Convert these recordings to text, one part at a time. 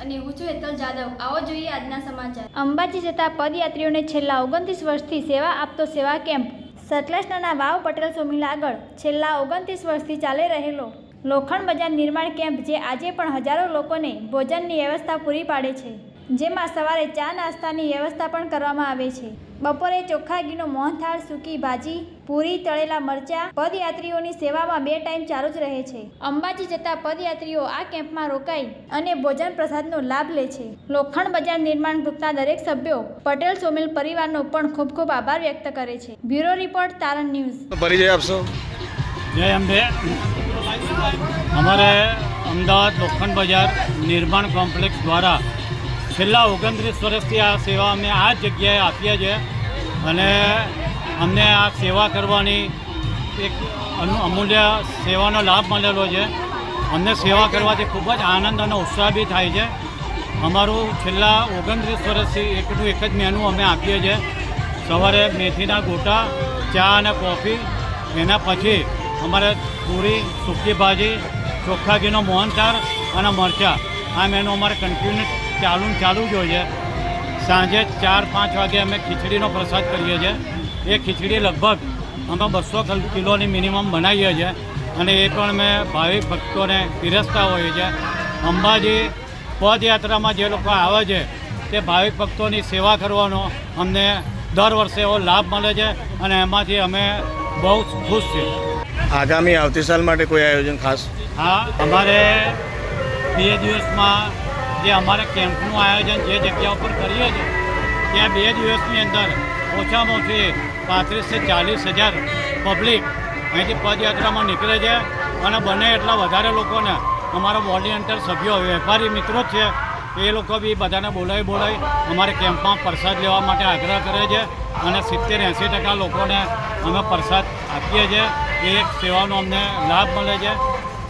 અને હું છું હેતલ જાદવ. આવો જોઈએ આજના સમાચાર. અંબાજી જતા પદયાત્રીઓને છેલ્લા ઓગણત્રીસ વર્ષથી સેવા આપતો સેવા કેમ્પ. સતલાસનાના વાવ પટેલ સોમિલ આગળ. છેલ્લા ઓગણત્રીસ વર્ષથી ચાલી રહેલો લોખંડ બજાર નિર્માણ કેમ્પ, જે આજે પણ હજારો લોકોને ભોજનની વ્યવસ્થા પૂરી પાડે છે. જેમાં સવારે ચા નાસ્તાની વ્યવસ્થા પણ કરવામાં આવે છે. બપોરે ચોખ્ખા ઘીનો મોહનથાળ સૂકી ભાજી પૂરી તળેલા મરચા પદયાત્રીઓની સેવામાં બે ટાઈમ ચાલુ જ રહે છે. અંબાજી જતા પદયાત્રીઓ આ કેમ્પમાં રોકાઈ અને ભોજન પ્રસાદનો લાભ લે છે. લોખંડ બજાર નિર્માણ ગ્રુપના દરેક સભ્યો પટેલ સોમિલ પરિવારનો પણ ખૂબ ખૂબ આભાર વ્યક્ત કરે છે. Bureau report Taran news. પરિચય આપશો? જય અંબે. અમારે અમદાવાદ લોખંડ બજાર નિર્માણ કોમ્પ્લેક્સ દ્વારા છેલ્લા ઓગણત્રીસ વર્ષથી આ સેવા અમે આ જગ્યાએ આપીએ છીએ અને અમને આ સેવા કરવાની એક અમૂલ્ય સેવાનો લાભ મળેલો છે. અમને સેવા કરવાથી ખૂબ જ આનંદ અને ઉત્સાહ બી થાય છે. અમારું છેલ્લા ઓગણત્રીસ વર્ષથી એકનું એક જ મેનુ અમે આપીએ છીએ. સવારે મેથીના ગોટા, ચા અને કોફી. એના પછી અમારે પૂરી સૂકી ભાજી, ચોખ્ખા ઘીનો મોહનથાળ અને મરચાં. આ મેનુ અમારે કન્ટિન્યુ ચાલુ ને ચાલુ જ હોય છે. સાંજે ચાર પાંચ વાગે અમે ખીચડીનો પ્રસાદ કરીએ છીએ. એ ખીચડી લગભગ અમે બસો કિલોની મિનિમમ બનાવીએ છીએ. અને એ પણ અમે ભાવિક ભક્તોને પીરસતા હોઈએ છીએ. અંબાજી પદયાત્રામાં જે લોકો આવે છે તે ભાવિક ભક્તોની સેવા કરવાનો અમને દર વર્ષે એવો લાભ મળે છે અને એમાંથી અમે બહુ ખુશ છીએ. આગામી આવતી સાલ માટે કોઈ આયોજન ખાસ? હા અમારે બે દિવસમાં જે અમારે કેમ્પનું આયોજન જે જગ્યા ઉપર કરીએ છીએ, ત્યાં બે દિવસની અંદર ઓછામાં ઓછી પાંત્રીસથી ચાલીસ હજાર પબ્લિક અહીંથી પદયાત્રામાં નીકળે છે અને બને એટલા વધારે લોકોને અમારા વોલિયન્ટર સભ્યો, વેપારી મિત્રો છે, એ લોકો બી બધાને બોલાવી બોલાવી અમારે કેમ્પમાં પ્રસાદ લેવા માટે આગ્રહ કરે છે અને સિત્તેર એંસી ટકા લોકોને અમે પ્રસાદ આપીએ છીએ. એ એક સેવાનો અમને લાભ મળે છે.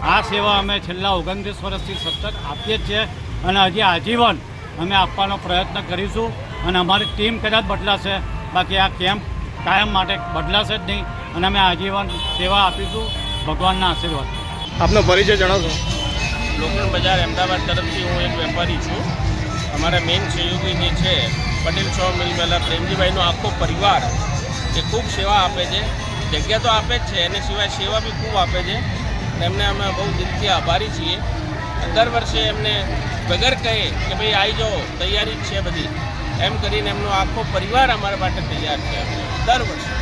આ સેવા અમે છેલ્લા ઓગણત્રીસ વર્ષથી સતત આપીએ જ છીએ. અને હજી આજીવન અમે આપવાનો પ્રયત્ન કરીશું અને અમારી ટીમ કદાચ બદલાશે. બાકી આ કેમ્પ કાયમ માટે બદલાશે જ નહીં અને અમે આજીવન સેવા આપીશું ભગવાનના આશીર્વાદ. આપનો પરિચય જણાવશો. લોકલ બજાર અમદાવાદ તરફથી હું એક વેપારી છું. અમારા મેઇન સહયોગી જે છે પટેલ છ મિલ મેલા પ્રેમજીભાઈનો આખો પરિવાર જે ખૂબ સેવા આપે છે. જગ્યા તો આપે જ છે એની સિવાય સેવા બી ખૂબ આપે છે. એમને અમે બહુ દિલથી આભારી છીએ. દર વર્ષે એમને વગર કહે કે ભાઈ આવી જાઓ, તૈયારી છે બધી. એમ કરીને એમનો આખો પરિવાર અમારા માટે તૈયાર છે દર વર્ષે.